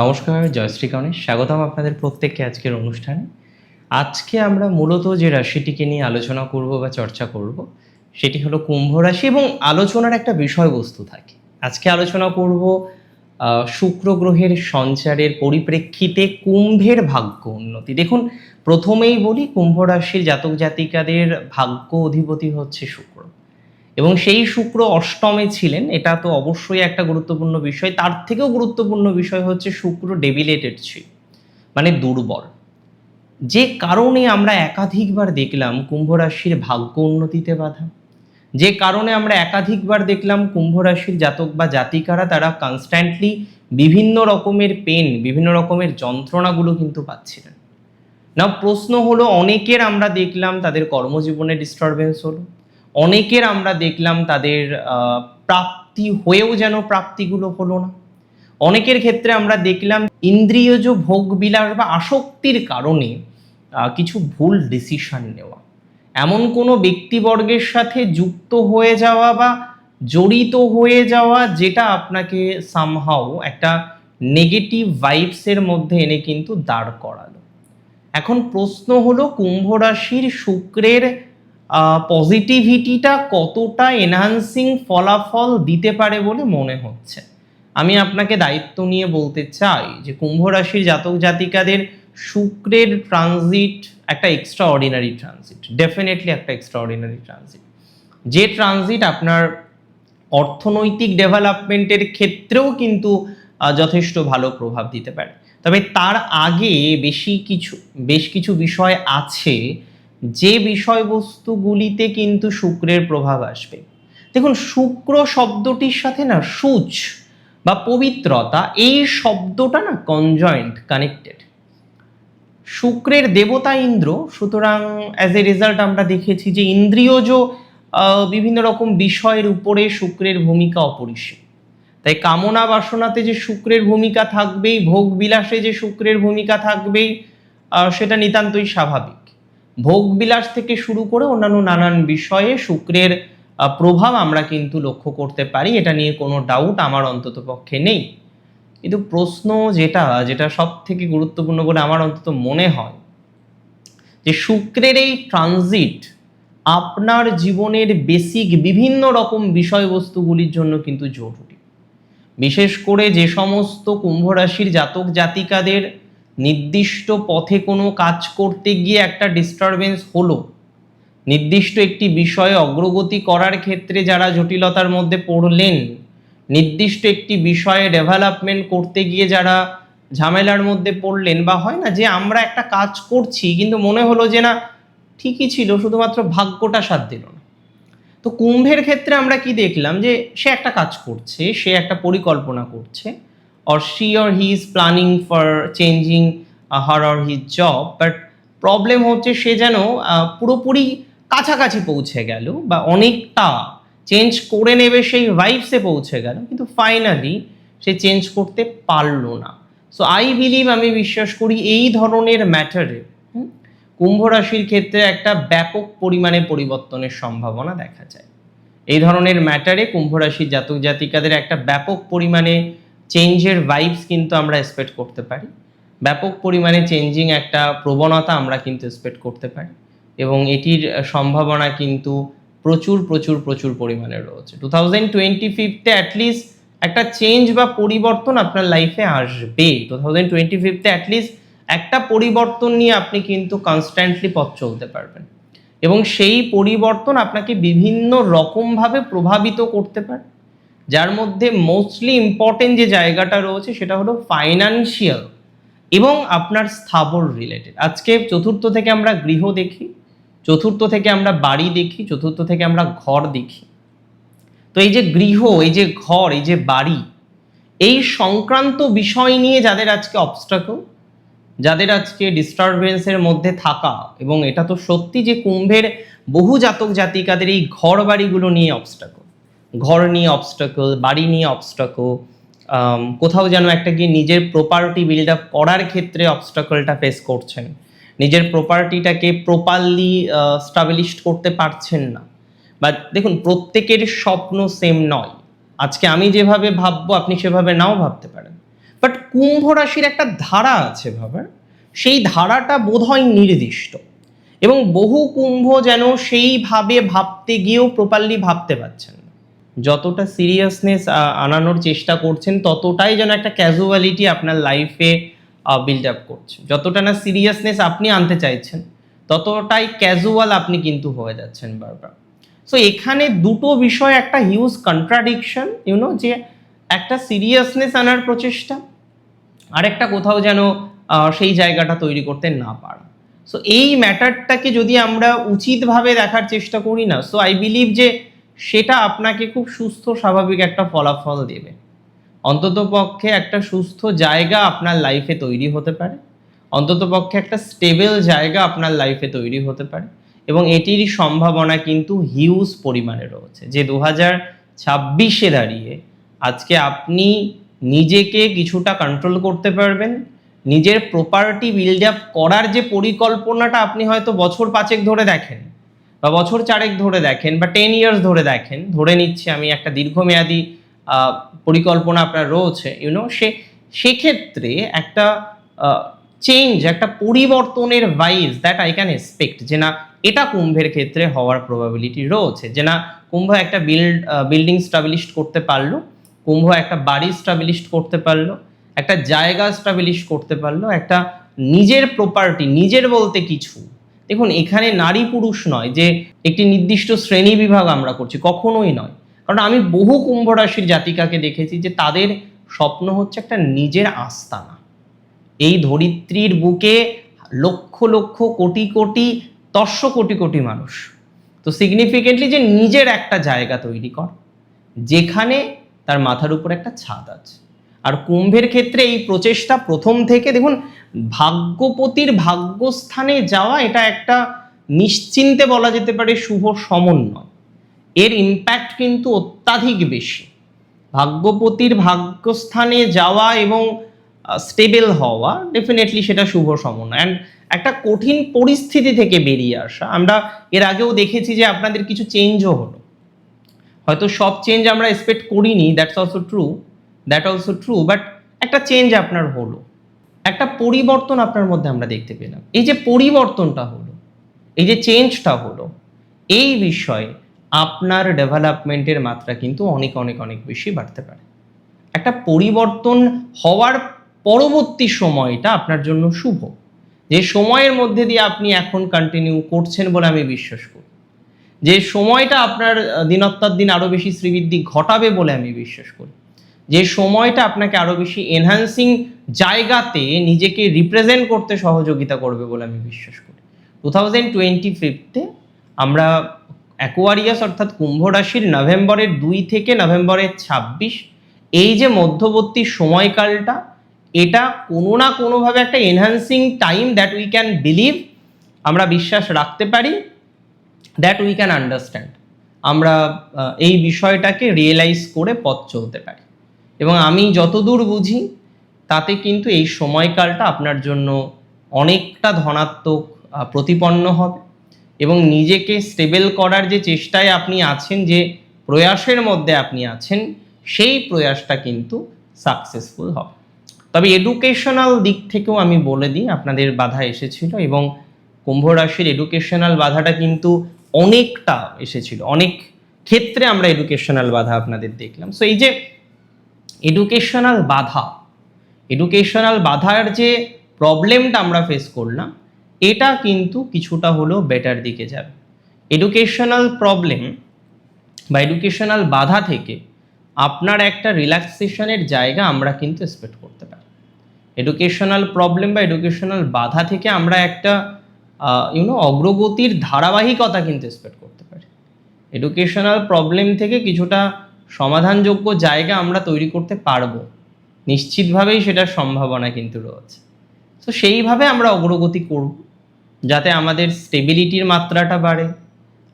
নমস্কার আমি জয়শ্রী গণেশ স্বাগতম আপনাদের প্রত্যেককে আজকের অনুষ্ঠানে। আজকে আমরা মূলত যে রাশিটিকে নিয়ে আলোচনা করব বা চর্চা করব, সেটি হলো কুম্ভ রাশি এবং আলোচনার একটা বিষয়বস্তু থাকে। আজকে আলোচনা করব শুক্র গ্রহের সঞ্চারের পরিপ্রেক্ষিতে কুম্ভের ভাগ্য উন্নতি। দেখুন, প্রথমেই বলি কুম্ভ রাশির জাতক জাতিকাদের ভাগ্য অধিপতি হচ্ছে শুক্র। এবং সেই শুক্র অষ্টমে ছিলেন, এটা তো অবশ্যই একটা গুরুত্বপূর্ণ বিষয়। তার থেকেও গুরুত্বপূর্ণ বিষয় হচ্ছে শুক্র ডেবিলেটেড ছিল মানে দুর্বল। যে কারণে আমরা একাধিকবার দেখলাম কুম্ভ রাশির ভাগ্য উন্নতিতে বাধা। যে কারণে আমরা একাধিকবার দেখলাম কুম্ভ রাশির জাতক বা জাতিকারা তারা কনস্ট্যান্টলি বিভিন্ন রকমের পেন বিভিন্ন রকমের যন্ত্রণাগুলো কিন্তু পাচ্ছিলেন। না প্রশ্ন হলো, অনেকের আমরা দেখলাম তাদের কর্মজীবনে ডিস্টারবেন্স হলো। অনেকের আমরা দেখলাম তাদের প্রাপ্তি হয়েও যেন প্রাপ্তিগুলো হলো না। অনেকের ক্ষেত্রে আমরা দেখলাম ইন্দ্রিয়জ ভোগ বিলাস বা আসক্তির কারণে কিছু ভুল ডিসিশন নেওয়া। এমন কোনো ব্যক্তিবর্গের সাথে যুক্ত হয়ে যাওয়া বা জড়িত হয়ে যাওয়া যেটা আপনাকে সামহাও একটা নেগেটিভ ভাইবসের মধ্যে এনে কিন্তু দাঁড় করালো। এখন প্রশ্ন হলো, কুম্ভ রাশির শুক্রের পজিটিভিটিটা কতটা এনহান্সিং ফলাফল দিতে পারে বলে মনে হচ্ছে? আমি আপনাকে দায়িত্ব নিয়ে বলতে চাই যে কুম্ভ রাশির জাতক জাতিকাদের শুক্রের ট্রানজিট একটা এক্সট্রা অর্ডিনারি ট্রানজিট ডেফিনেটলি একটা এক্সট্রা অর্ডিনারি ট্রানজিট যে ট্রানজিট আপনার অর্থনৈতিক ডেভেলপমেন্টের ক্ষেত্রেও কিন্তু যথেষ্ট ভালো প্রভাব দিতে পারে। তবে তার আগে বেশি কিছু, বেশ কিছু বিষয় আছে যে বিষয়বস্তুগুলিতে কিন্তু শুক্রের প্রভাব আসবে। দেখুন, শুক্র শব্দটির সাথে না সূচ বা পবিত্রতা, এই শব্দটা না কনজয়েন্ট কানেক্টেড শুক্রের দেবতা ইন্দ্র, সুতরাং অ্যাজ এ রেজাল্ট আমরা দেখেছি যে ইন্দ্রিয়জ বিভিন্ন রকম বিষয়ের উপরে শুক্রের ভূমিকা অপরিসীম। তাই কামনা বাসনাতে যে শুক্রের ভূমিকা থাকবেই, ভোগ বিলাসে যে শুক্রের ভূমিকা থাকবেই সেটা নিতান্তই স্বাভাবিক। ভোগ বিলাস থেকে শুরু করে অন্যান্য নানান বিষয়ে শুক্রের প্রভাব আমরা কিন্তু লক্ষ্য করতে পারি। এটা নিয়ে কোনো ডাউট আমার অন্তত পক্ষে নেই। কিন্তু প্রশ্ন যেটা যেটা সব থেকে গুরুত্বপূর্ণ বলে আমার অন্তত মনে হয়, যে শুক্রের এই ট্রানজিট আপনার জীবনের বেসিক বিভিন্ন রকম বিষয়বস্তুগুলির জন্য কিন্তু জরুরি। বিশেষ করে যে সমস্ত কুম্ভ রাশির জাতক জাতিকাদের নির্দিষ্ট পথে কোনো কাজ করতে গিয়ে একটা ডিস্টারবেন্স হলো। নির্দিষ্ট একটি বিষয়ে অগ্রগতি করার ক্ষেত্রে যারা জটিলতার মধ্যে পড়লেন, নির্দিষ্ট একটি বিষয়ে ডেভেলপমেন্ট করতে গিয়ে যারা ঝামেলার মধ্যে পড়লেন, বা হয় না যে আমরা একটা কাজ করছি, কিন্তু মনে হলো যে না, ঠিকই ছিল, শুধুমাত্র ভাগ্যটা সাথ দিল না। তো কুম্ভের ক্ষেত্রে আমরা কি দেখলাম যে সে একটা কাজ করছে, সে একটা পরিকল্পনা করছে or she or he is planning for changing her or his job but problem হচ্ছে সে যেন পুরোপুরি কাছাকাছি পৌঁছে গেল বা অনেকটা চেঞ্জ করে নেবে সেই ভাইবসে পৌঁছে গেল, কিন্তু ফাইনালি সে চেঞ্জ করতে পারল না। সো আই বিলিভ আমি বিশ্বাস করি এই ধরনের ম্যাটারে কুম্ভ রাশির ক্ষেত্রে একটা ব্যাপক পরিমাণে পরিবর্তনের সম্ভাবনা দেখা যায়। এই ধরনের ম্যাটারে কুম্ভ রাশির জাতক জাতিকাদের একটা ব্যাপক পরিমাণে চেঞ্জের ভাইবস কিন্তু আমরা এক্সপেক্ট করতে পারি। ব্যাপক পরিমাণে চেঞ্জিং একটা প্রবণতা আমরা কিন্তু এক্সপেক্ট করতে পারি এবং এটির সম্ভাবনা কিন্তু প্রচুর প্রচুর প্রচুর পরিমাণে রয়েছে। Two thousand twenty fifty at least একটা চেঞ্জ বা পরিবর্তন আপনার লাইফে আসবে। Two thousand twenty fifty at least একটা পরিবর্তন নিয়ে আপনি কিন্তু কনস্ট্যান্টলি পথ চলতে পারবেন এবং সেই পরিবর্তন আপনাকে বিভিন্ন রকমভাবে প্রভাবিত করতে পারে। যার মধ্যে মোস্টলি ইম্পর্টেন্ট যে জায়গাটা রয়েছে সেটা হলো ফাইনান্সিয়াল এবং আপনার স্থাবর রিলেটেড আজকে চতুর্থ থেকে আমরা গৃহ দেখি, চতুর্থ থেকে আমরা বাড়ি দেখি, চতুর্থ থেকে আমরা ঘর দেখি। তো এই যে গৃহ, এই যে ঘর, এই যে বাড়ি, এই সংক্রান্ত বিষয় নিয়ে যাদের আজকে অবস্ট্রাকল যাদের আজকে ডিস্টারবেন্সের মধ্যে থাকা, এবং এটা তো সত্যি যে কুম্ভের বহু জাতক জাতিকাদের এই ঘর বাড়িগুলো নিয়ে অবস্ট্রাকল ঘর নিয়ে অবস্ট্রাকল বাড়ি নিয়ে অবস্ট্রাকল কোথাও যেন একটা গিয়ে নিজের প্রপার্টি বিল্ড আপ করার ক্ষেত্রে অবস্ট্রাকলটা ফেস করছেন। নিজের প্রপার্টিটাকে প্রপারলি স্টাবলিশড করতে পারছেন না। বা দেখুন, প্রত্যেকের স্বপ্ন সেম নয়। আজকে আমি যেভাবে ভাববো, আপনি সেভাবে নাও ভাবতে পারেন। বাট কুম্ভ রাশির একটা ধারা আছে ভাবার। সেই ধারাটা বোধহয় নির্দিষ্ট। এবং বহু কুম্ভ যেন সেইভাবে ভাবতে গিয়েও প্রপারলি ভাবতে পারছেন যতটা সিরিয়াসনেস আনানোর চেষ্টা করছেন, ততটাই যেন একটা ক্যাজুয়ালিটি আপনার লাইফে বিল্ড আপ করছে। যতটা না সিরিয়াসনেস আপনি আনতে চাইছেন, ততটাই ক্যাজুয়াল আপনি কিন্তু হয়ে যাচ্ছেন বারবার। সো এখানে দুটো বিষয়, একটা হিউজ কন্ট্রাডিকশন ইউনো যে একটা সিরিয়াসনেস আনার প্রচেষ্টা, আরেকটা কোথাও যেন সেই জায়গাটা তৈরি করতে না পারা। সো এই ম্যাটারটাকে যদি আমরা উচিতভাবে দেখার চেষ্টা করি না সো আই বিলিভ যে সেটা আপনাকে খুব সুস্থ, স্বাভাবিক একটা ফলাফল দেবে। অন্তত পক্ষে একটা সুস্থ জায়গা আপনার লাইফে তৈরি হতে পারে। অন্তত পক্ষে একটা স্টেবল জায়গা আপনার লাইফে তৈরি হতে পারে। এবং এটির সম্ভাবনা কিন্তু হিউজ পরিমাণে রয়েছে। যে দু হাজার ছাব্বিশে দাঁড়িয়ে আজকে আপনি নিজেকে কিছুটা কন্ট্রোল করতে পারবেন। নিজের প্রপার্টি বিল্ড আপ করার যে পরিকল্পনাটা আপনি হয়তো বছর পাঁচেক ধরে দেখেন বা বছর চারেক ধরে দেখেন বা টেন ইয়ার্স ধরে দেখেন, ধরে নিচ্ছি আমি একটা দীর্ঘমেয়াদী পরিকল্পনা আপনার রয়েছে ইউনো সে, সেক্ষেত্রে একটা চেঞ্জ একটা পরিবর্তনের wise that I can expect যে না, এটা কুম্ভের ক্ষেত্রে হওয়ার প্রবাবিলিটি রয়েছে, যে না, কুম্ভ একটা বিল্ড বিল্ডিং স্টাবলিশ করতে পারল, কুম্ভ একটা বাড়ি স্টাবলিশ করতে পারল, একটা জায়গা স্টাবলিশ করতে পারল, একটা নিজের প্রপার্টি নিজের বলতে কিছু দেখুন, এখানে নারী পুরুষ নয় যে একটি নির্দিষ্ট শ্রেণি বিভাগ আমরা করছি, কখনোই নয়। কারণ আমি বহু কুম্ভ রাশির জাতিকাকে দেখেছি যে তাদের স্বপ্ন হচ্ছে একটা নিজের আস্তানা। এই ধরিত্রীর বুকে লক্ষ লক্ষ কোটি কোটি দশ কোটি কোটি মানুষ। তো সিগনিফিকেন্টলি যে নিজের একটা জায়গা তৈরি কর, যেখানে তার মাথার উপর একটা ছাদ আছে। আর কুম্ভের ক্ষেত্রে এই প্রচেষ্টা প্রথম থেকে, দেখুন ভাগ্যপতির ভাগ্যস্থানে যাওয়া এটা একটা নিশ্চিন্তে বলা যেতে পারে শুভ সমন্বয়। এর ইম্প্যাক্ট কিন্তু অত্যাধিক বেশি। ভাগ্যপতির ভাগ্যস্থানে যাওয়া এবং স্টেবল হওয়া ডেফিনেটলি সেটা শুভ সমন্বয়। অ্যান্ড একটা কঠিন পরিস্থিতি থেকে বেরিয়ে আসা। আমরা এর আগেও দেখেছি যে আপনাদের কিছু চেঞ্জও হলো। হয়তো সব চেঞ্জ আমরা এক্সপেক্ট করিনি that's also true that also true but একটা চেঞ্জ আপনার হলো। একটা পরিবর্তন আপনার মধ্যে আমরা দেখতে পেলাম। এই যে পরিবর্তনটা হলো, এই যে চেঞ্জটা হলো, এই বিষয়ে আপনার ডেভেলপমেন্টের মাত্রা কিন্তু অনেক অনেক অনেক বেশি বাড়তে পারে। একটা পরিবর্তন হওয়ার পরবর্তী সময়টা আপনার জন্য শুভ। যে সময়ের মধ্যে দিয়ে আপনি এখন কন্টিনিউ করছেন বলে আমি বিশ্বাস করি। যে সময়টা আপনার দিনত্তর দিন আরও বেশি শ্রীবৃদ্ধি ঘটাবে বলে আমি বিশ্বাস করি। যে সময়টা আপনাকে আরও বেশি এনহ্যান্সিং জায়গাতে নিজেকে রিপ্রেজেন্ট করতে সহযোগিতা করবে বলে আমি বিশ্বাস করি। টু থাউজেন্ড টোয়েন্টি ফিফথে আমরা অ্যাকোয়ারিয়াস অর্থাৎ কুম্ভ রাশির নভেম্বরের দুই থেকে নভেম্বরের ছাব্বিশ, এই যে মধ্যবর্তী সময়কালটা, এটা কোনো না কোনোভাবে একটা enhancing time that we can believe আমরা বিশ্বাস রাখতে পারি দ্যাট উই ক্যান আন্ডারস্ট্যান্ড আমরা এই বিষয়টাকে রিয়েলাইজ করে পথ চলতে পারি। এবং আমি যতদূর বুঝি, তাতে কিন্তু এই সময়কালটা আপনার জন্য অনেকটা ধনাত্মক প্রতিপন্ন হবে এবং নিজেকে স্টেবল করার যে চেষ্টায় আপনি আছেন, যে প্রয়াসের মধ্যে আপনি আছেন, সেই প্রয়াসটা কিন্তু সাকসেসফুল হবে। তবে এডুকেশনাল দিক থেকেও আমি বলে দিই, আপনাদের বাধা এসেছিল এবং কুম্ভ রাশির এডুকেশনাল বাধাটা কিন্তু অনেকটা এসেছিল। অনেক ক্ষেত্রে আমরা এডুকেশনাল বাধা আপনাদের দেখলাম। সো এই যে এডুকেশনাল বাধা। এডুকেশনাল বাধার যে প্রবলেমটা আমরা ফেস করলাম, এটা কিন্তু কিছুটা হলেও বেটার দিকে যাবে। এডুকেশনাল প্রবলেম বা এডুকেশনাল বাধা থেকে আপনার একটা রিল্যাক্সেশনের জায়গা আমরা কিন্তু এক্সপেক্ট করতে পারি। এডুকেশনাল প্রবলেম বা এডুকেশনাল বাধা থেকে আমরা একটা ইউনো অগ্রগতির ধারাবাহিকতা কিন্তু এক্সপেক্ট করতে পারি। এডুকেশনাল প্রবলেম থেকে কিছুটা সমাধানযোগ্য জায়গা আমরা তৈরি করতে পারব। নিশ্চিতভাবেই সেটার সম্ভাবনা কিন্তু রয়েছে। তো সেইভাবে আমরা অগ্রগতি করব, যাতে আমাদের স্টেবিলিটির মাত্রাটা বাড়ে,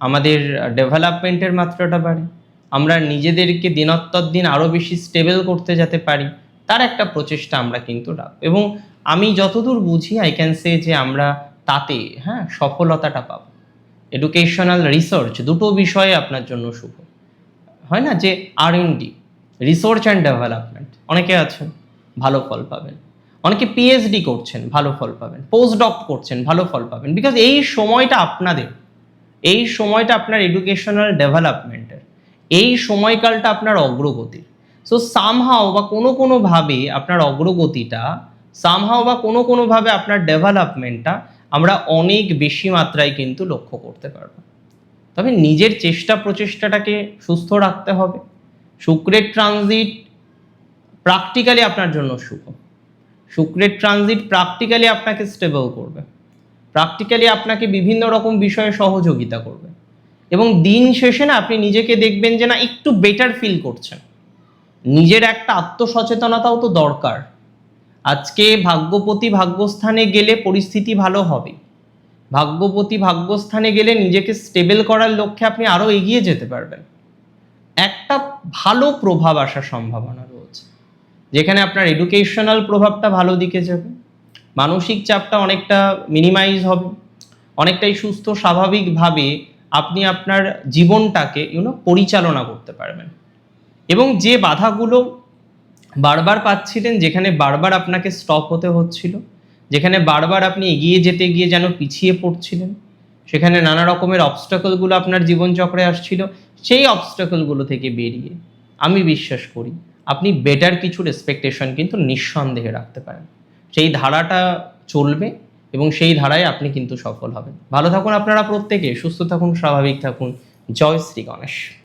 আমাদের ডেভেলপমেন্টের মাত্রাটা বাড়ে, আমরা নিজেদেরকে দিনত্তর দিন আরও বেশি স্টেবল করতে যেতে পারি, তার একটা প্রচেষ্টা আমরা কিন্তু রাখব এবং আমি যতদূর বুঝি আই ক্যান সে যে আমরা তাতে হ্যাঁ সফলতাটা পাব। এডুকেশনাল রিসার্চ দুটো বিষয়ে আপনার জন্য শুভ। হয় না যে R D research and development অনেকে আছেন, ভালো ফল পাবেন। অনেকে পিএইচডি করছেন, ভালো ফল পাবেন। পোস্ট ডক করছেন, ভালো ফল পাবেন। বিকজ এই সময়টা আপনাদের, এই সময়টা আপনার এডুকেশনাল ডেভেলপমেন্টের এই সময়কালটা আপনার অগ্রগতির। সো সামহাও বা কোনো কোনোভাবে আপনার অগ্রগতিটা সামহাও বা কোনো কোনোভাবে আপনার ডেভেলপমেন্টটা আমরা অনেক বেশি মাত্রায় কিন্তু লক্ষ্য করতে পারব। তবে নিজের চেষ্টা প্রচেষ্টাটাকে সুস্থ রাখতে হবে। শুক্রের ট্রানজিট প্র্যাকটিক্যালি আপনার জন্য শুভ। শুক্রের ট্রানজিট প্র্যাকটিক্যালি আপনাকে স্টেবল করবে। প্র্যাকটিক্যালি আপনাকে বিভিন্ন রকম বিষয়ে সহযোগিতা করবে। এবং দিন শেষে না আপনি নিজেকে দেখবেন যে না একটু বেটার ফিল করছেন। নিজের একটা আত্মসচেতনতাও তো দরকার। আজকে ভাগ্যপতি ভাগ্যস্থানে গেলে পরিস্থিতি ভালো হবে। ভাগ্যপতি ভাগ্যস্থানে গেলে নিজেকে স্টেবল করার লক্ষ্যে আপনি আরও এগিয়ে যেতে পারবেন। একটা ভালো প্রভাব আসার সম্ভাবনা রয়েছে। যেখানে আপনার এডুকেশনাল প্রভাবটা ভালো দিকে যাবে। মানসিক চাপটা অনেকটা মিনিমাইজ হবে। অনেকটাই সুস্থ, স্বাভাবিকভাবে আপনি আপনার জীবনটাকে ইউনো পরিচালনা করতে পারবেন। এবং যে বাধাগুলো বারবার পাচ্ছিলেন, যেখানে বারবার আপনাকে স্টপ হতে হচ্ছিল যেখানে বারবার আপনি এগিয়ে যেতে গিয়ে যেন পিছিয়ে পড়ছিলেন, সেখানে নানা রকমের অবস্টাকলগুলো আপনার জীবনচক্রে আসছিল, সেই অবস্টাকলগুলো থেকে বেরিয়ে আমি বিশ্বাস করি আপনি বেটার কিছুর এক্সপেকটেশন কিন্তু নিঃসন্দেহে রাখতে পারেন। সেই ধারাটা চলবে এবং সেই ধারায় আপনি কিন্তু সফল হবেন। ভালো থাকুন আপনারা প্রত্যেকে, সুস্থ থাকুন, স্বাভাবিক থাকুন। জয় শ্রী গণেশ।